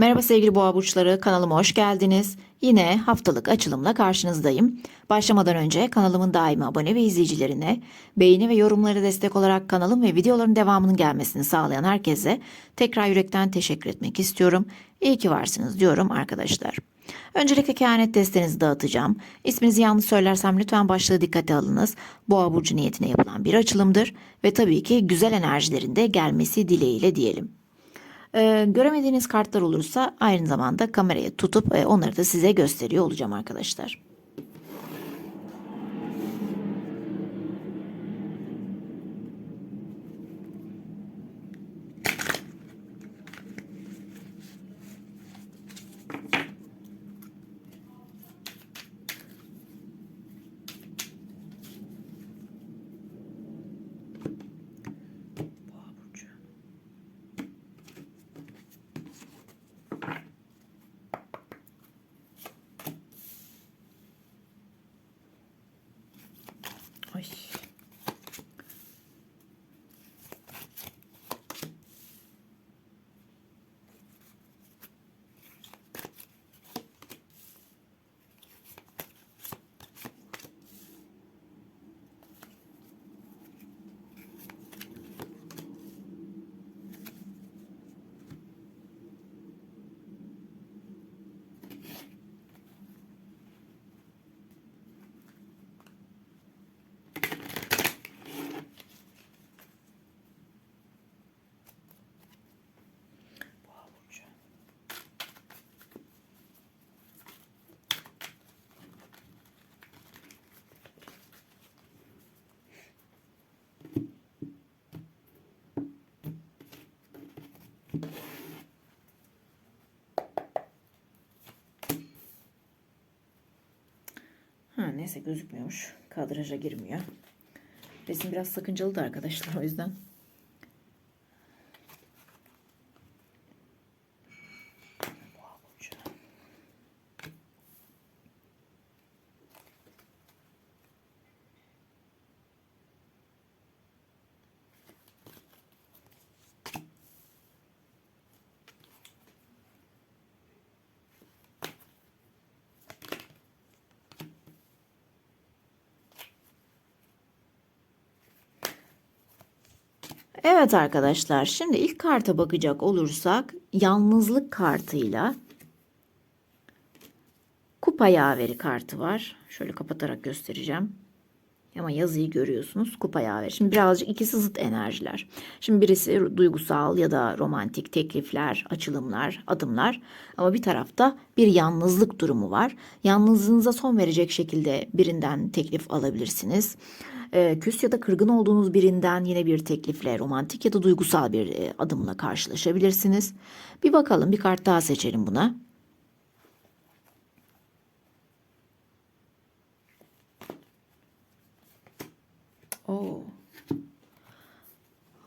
Merhaba sevgili boğa burçları kanalıma hoş geldiniz. Yine haftalık açılımla karşınızdayım. Başlamadan önce kanalımın daimi abone ve izleyicilerine beğeni ve yorumları destek olarak kanalım ve videoların devamının gelmesini sağlayan herkese tekrar yürekten teşekkür etmek istiyorum. İyi ki varsınız diyorum arkadaşlar. Öncelikle kehanet destenizi dağıtacağım. İsminizi yanlış söylersem lütfen başlığı dikkate alınız. Boğa burcu niyetine yapılan bir açılımdır ve tabii ki güzel enerjilerin de gelmesi dileğiyle diyelim. Ee, göremediğiniz kartlar olursa aynı zamanda kameraya tutup e, onları da size gösteriyor olacağım arkadaşlar. Neyse gözükmüyormuş. Kadraja girmiyor. Resim biraz sakıncalı da arkadaşlar o yüzden. Evet arkadaşlar şimdi ilk karta bakacak olursak yalnızlık kartıyla kupa yaveri kartı var. Şöyle kapatarak göstereceğim. Ama yazıyı görüyorsunuz kupa yaveri. Şimdi birazcık ikisi zıt enerjiler. Şimdi birisi duygusal ya da romantik teklifler, açılımlar, adımlar. Ama bir tarafta bir yalnızlık durumu var. Yalnızlığınıza son verecek şekilde birinden teklif alabilirsiniz. Ee, küs ya da kırgın olduğunuz birinden yine bir teklifle, romantik ya da duygusal bir e, adımla karşılaşabilirsiniz. Bir bakalım bir kart daha seçelim buna. Oo.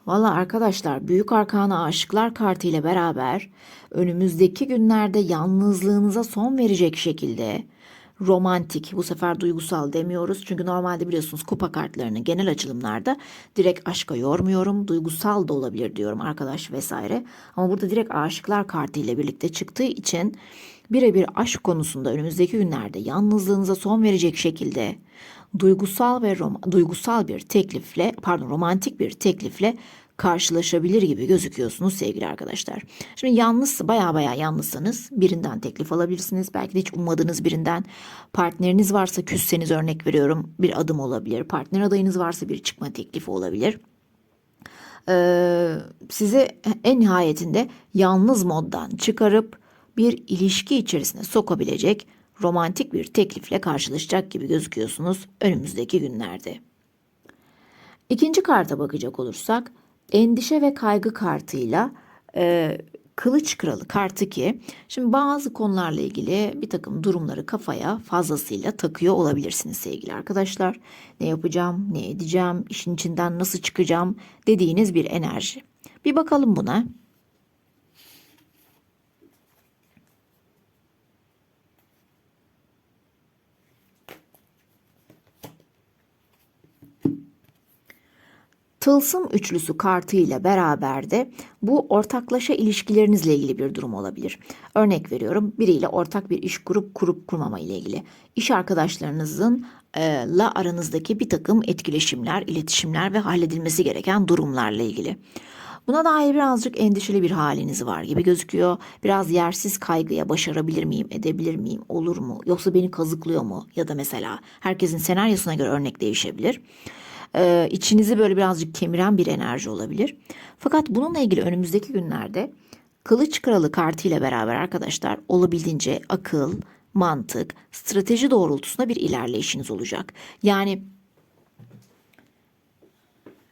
Valla arkadaşlar Büyük Arkana Aşıklar kartı ile beraber önümüzdeki günlerde yalnızlığınıza son verecek şekilde romantik bu sefer duygusal demiyoruz. Çünkü normalde biliyorsunuz kupa kartlarını genel açılımlarda direkt aşka yormuyorum. Duygusal da olabilir diyorum arkadaş vesaire. Ama burada direkt aşıklar kartı ile birlikte çıktığı için birebir aşk konusunda önümüzdeki günlerde yalnızlığınıza son verecek şekilde duygusal ve duygusal bir teklifle pardon romantik bir teklifle karşılaşabilir gibi gözüküyorsunuz sevgili arkadaşlar. Şimdi yalnız baya baya yalnızsanız birinden teklif alabilirsiniz. Belki de hiç ummadığınız birinden partneriniz varsa küsseniz örnek veriyorum bir adım olabilir. Partner adayınız varsa bir çıkma teklifi olabilir. Ee, sizi en nihayetinde yalnız moddan çıkarıp bir ilişki içerisine sokabilecek romantik bir teklifle karşılaşacak gibi gözüküyorsunuz önümüzdeki günlerde. İkinci karta bakacak olursak endişe ve kaygı kartıyla e, kılıç kralı kartı ki şimdi bazı konularla ilgili bir takım durumları kafaya fazlasıyla takıyor olabilirsiniz sevgili arkadaşlar. Ne yapacağım, ne edeceğim, işin içinden nasıl çıkacağım dediğiniz bir enerji. Bir bakalım buna. Tılsım üçlüsü kartı ile beraber de bu ortaklaşa ilişkilerinizle ilgili bir durum olabilir. Örnek veriyorum biriyle ortak bir iş kurup kurup kurmama ile ilgili. İş arkadaşlarınızın e, la aranızdaki bir takım etkileşimler, iletişimler ve halledilmesi gereken durumlarla ilgili. Buna dair birazcık endişeli bir haliniz var gibi gözüküyor. Biraz yersiz kaygıya başarabilir miyim, edebilir miyim, olur mu? Yoksa beni kazıklıyor mu? Ya da mesela herkesin senaryosuna göre örnek değişebilir. Ee, içinizi böyle birazcık kemiren bir enerji olabilir. Fakat bununla ilgili önümüzdeki günlerde Kılıç Kralı kartı ile beraber arkadaşlar olabildiğince akıl, mantık, strateji doğrultusunda bir ilerleyişiniz olacak. Yani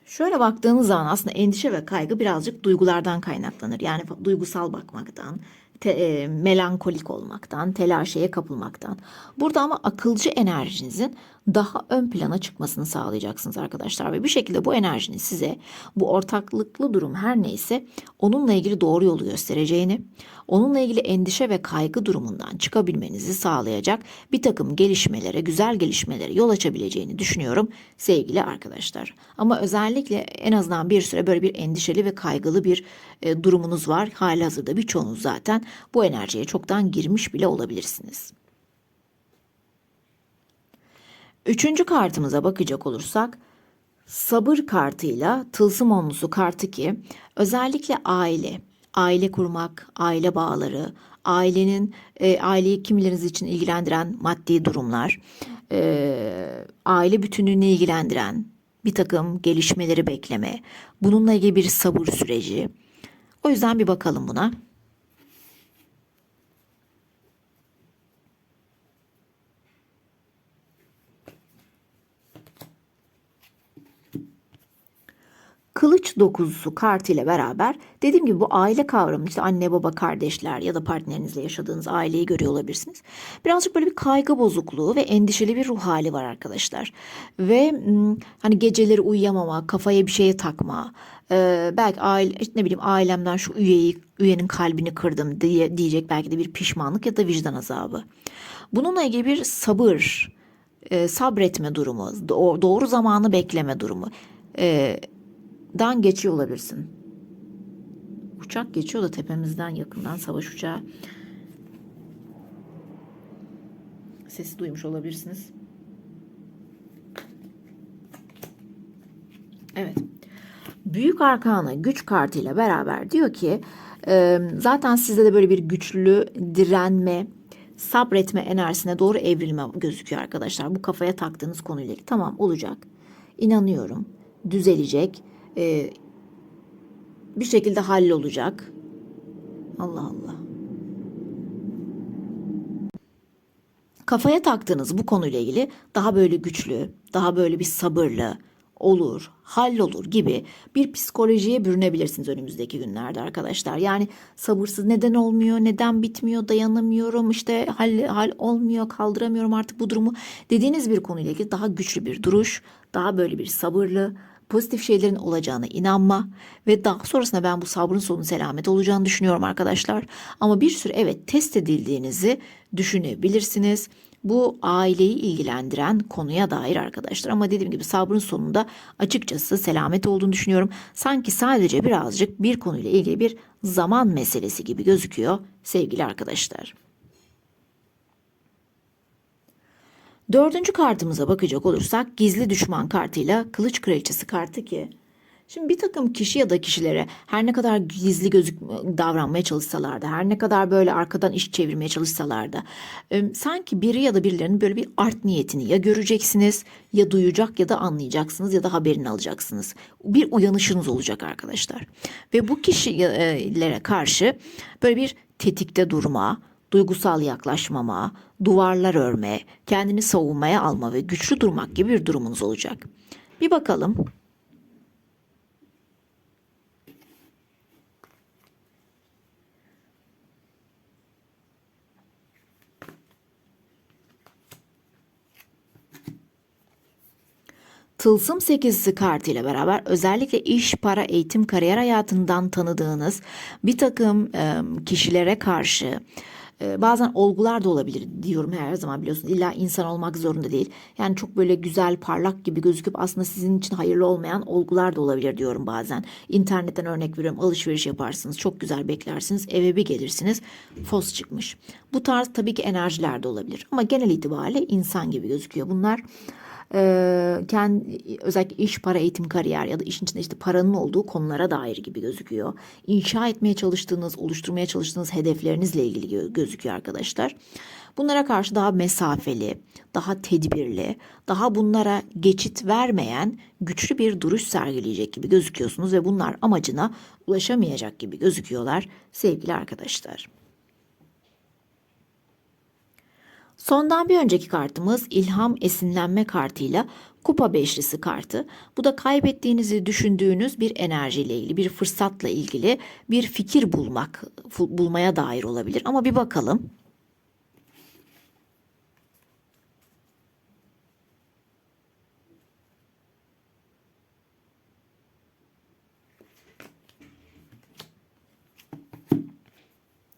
Şöyle baktığınız zaman aslında endişe ve kaygı birazcık duygulardan kaynaklanır. Yani duygusal bakmaktan, te, e, melankolik olmaktan, telaşeye kapılmaktan. Burada ama akılcı enerjinizin daha ön plana çıkmasını sağlayacaksınız arkadaşlar ve bir şekilde bu enerjinin size bu ortaklıklı durum her neyse onunla ilgili doğru yolu göstereceğini, onunla ilgili endişe ve kaygı durumundan çıkabilmenizi sağlayacak bir takım gelişmelere, güzel gelişmelere yol açabileceğini düşünüyorum sevgili arkadaşlar. Ama özellikle en azından bir süre böyle bir endişeli ve kaygılı bir e, durumunuz var. Hali hazırda birçoğunuz zaten bu enerjiye çoktan girmiş bile olabilirsiniz. Üçüncü kartımıza bakacak olursak sabır kartıyla tılsım onlusu kartı ki özellikle aile, aile kurmak, aile bağları, ailenin e, aileyi kimileriniz için ilgilendiren maddi durumlar, e, aile bütünlüğünü ilgilendiren bir takım gelişmeleri bekleme, bununla ilgili bir sabır süreci. O yüzden bir bakalım buna. Kılıç dokuzusu kartıyla beraber dediğim gibi bu aile kavramı işte anne baba kardeşler ya da partnerinizle yaşadığınız aileyi görüyor olabilirsiniz. Birazcık böyle bir kaygı bozukluğu ve endişeli bir ruh hali var arkadaşlar. Ve hani geceleri uyuyamama, kafaya bir şeye takma, belki aile işte ne bileyim ailemden şu üyeyi üyenin kalbini kırdım diye diyecek belki de bir pişmanlık ya da vicdan azabı. Bununla ilgili bir sabır, sabretme durumu, doğru zamanı bekleme durumu dan geçiyor olabilirsin. Uçak geçiyor da tepemizden yakından savaş uçağı. Sesi duymuş olabilirsiniz. Evet. Büyük arkana güç kartıyla beraber diyor ki zaten sizde de böyle bir güçlü direnme, sabretme enerjisine doğru evrilme gözüküyor arkadaşlar. Bu kafaya taktığınız konuyla ilgili. Tamam olacak. İnanıyorum. Düzelecek e, bir şekilde hallolacak. Allah Allah. Kafaya taktığınız bu konuyla ilgili daha böyle güçlü, daha böyle bir sabırlı, olur, hallolur gibi bir psikolojiye bürünebilirsiniz önümüzdeki günlerde arkadaşlar. Yani sabırsız neden olmuyor, neden bitmiyor, dayanamıyorum, işte hal, hal olmuyor, kaldıramıyorum artık bu durumu dediğiniz bir konuyla ilgili daha güçlü bir duruş, daha böyle bir sabırlı, pozitif şeylerin olacağına inanma ve daha sonrasında ben bu sabrın sonu selamet olacağını düşünüyorum arkadaşlar. Ama bir sürü evet test edildiğinizi düşünebilirsiniz. Bu aileyi ilgilendiren konuya dair arkadaşlar. Ama dediğim gibi sabrın sonunda açıkçası selamet olduğunu düşünüyorum. Sanki sadece birazcık bir konuyla ilgili bir zaman meselesi gibi gözüküyor sevgili arkadaşlar. Dördüncü kartımıza bakacak olursak gizli düşman kartıyla kılıç kraliçesi kartı ki Şimdi bir takım kişi ya da kişilere her ne kadar gizli gözük davranmaya çalışsalar da, her ne kadar böyle arkadan iş çevirmeye çalışsalar da, e, sanki biri ya da birilerinin böyle bir art niyetini ya göreceksiniz, ya duyacak ya da anlayacaksınız ya da haberini alacaksınız. Bir uyanışınız olacak arkadaşlar. Ve bu kişilere karşı böyle bir tetikte durma, duygusal yaklaşmama, duvarlar örme, kendini savunmaya alma ve güçlü durmak gibi bir durumunuz olacak. Bir bakalım. Tılsım sekizisi kartıyla beraber özellikle iş, para, eğitim, kariyer hayatından tanıdığınız bir takım kişilere karşı bazen olgular da olabilir diyorum her zaman biliyorsunuz. İlla insan olmak zorunda değil. Yani çok böyle güzel, parlak gibi gözüküp aslında sizin için hayırlı olmayan olgular da olabilir diyorum bazen. İnternetten örnek veriyorum. Alışveriş yaparsınız. Çok güzel beklersiniz. Eve bir gelirsiniz. Fos çıkmış. Bu tarz tabii ki enerjiler de olabilir. Ama genel itibariyle insan gibi gözüküyor. Bunlar e, kendi özellikle iş, para, eğitim, kariyer ya da işin içinde işte paranın olduğu konulara dair gibi gözüküyor. İnşa etmeye çalıştığınız, oluşturmaya çalıştığınız hedeflerinizle ilgili gö- gözüküyor arkadaşlar. Bunlara karşı daha mesafeli, daha tedbirli, daha bunlara geçit vermeyen güçlü bir duruş sergileyecek gibi gözüküyorsunuz ve bunlar amacına ulaşamayacak gibi gözüküyorlar sevgili arkadaşlar. Sondan bir önceki kartımız ilham esinlenme kartıyla kupa beşlisi kartı. Bu da kaybettiğinizi düşündüğünüz bir enerjiyle ilgili, bir fırsatla ilgili bir fikir bulmak, bulmaya dair olabilir. Ama bir bakalım.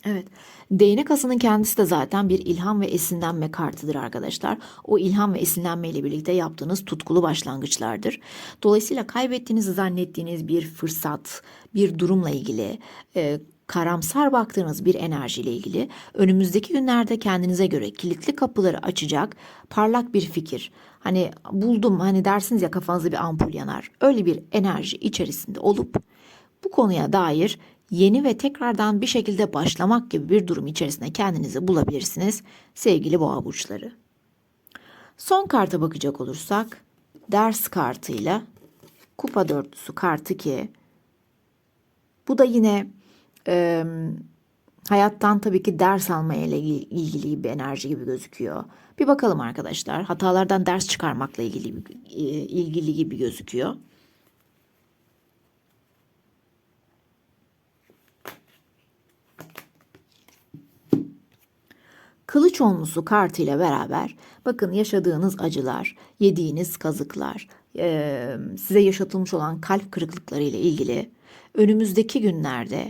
Evet. Değnek asının kendisi de zaten bir ilham ve esinlenme kartıdır arkadaşlar. O ilham ve esinlenme ile birlikte yaptığınız tutkulu başlangıçlardır. Dolayısıyla kaybettiğinizi zannettiğiniz bir fırsat, bir durumla ilgili, e, karamsar baktığınız bir enerjiyle ilgili önümüzdeki günlerde kendinize göre kilitli kapıları açacak parlak bir fikir. Hani buldum hani dersiniz ya kafanızda bir ampul yanar. Öyle bir enerji içerisinde olup bu konuya dair yeni ve tekrardan bir şekilde başlamak gibi bir durum içerisinde kendinizi bulabilirsiniz sevgili boğa burçları. Son karta bakacak olursak ders kartıyla kupa dörtlüsü kartı ki bu da yine e, hayattan tabii ki ders almaya ile ilgili bir enerji gibi gözüküyor. Bir bakalım arkadaşlar hatalardan ders çıkarmakla ilgili ilgili gibi gözüküyor. Kılıç onlusu kartıyla beraber bakın yaşadığınız acılar, yediğiniz kazıklar, size yaşatılmış olan kalp kırıklıkları ile ilgili önümüzdeki günlerde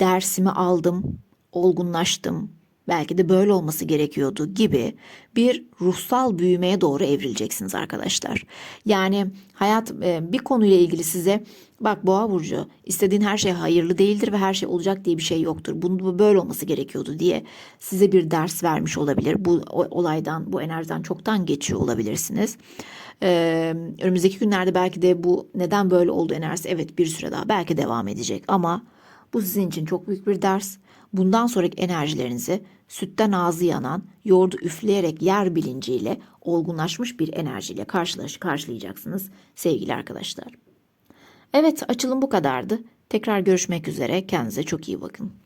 dersimi aldım, olgunlaştım, belki de böyle olması gerekiyordu gibi bir ruhsal büyümeye doğru evrileceksiniz arkadaşlar. Yani hayat e, bir konuyla ilgili size bak boğa burcu istediğin her şey hayırlı değildir ve her şey olacak diye bir şey yoktur. Bunun bu böyle olması gerekiyordu diye size bir ders vermiş olabilir. Bu olaydan, bu enerjiden çoktan geçiyor olabilirsiniz. Ee, önümüzdeki günlerde belki de bu neden böyle oldu enerjisi evet bir süre daha belki devam edecek ama bu sizin için çok büyük bir ders. Bundan sonraki enerjilerinizi sütten ağzı yanan, yoğurdu üfleyerek yer bilinciyle olgunlaşmış bir enerjiyle karşılaş karşılayacaksınız sevgili arkadaşlar. Evet açılım bu kadardı. Tekrar görüşmek üzere. Kendinize çok iyi bakın.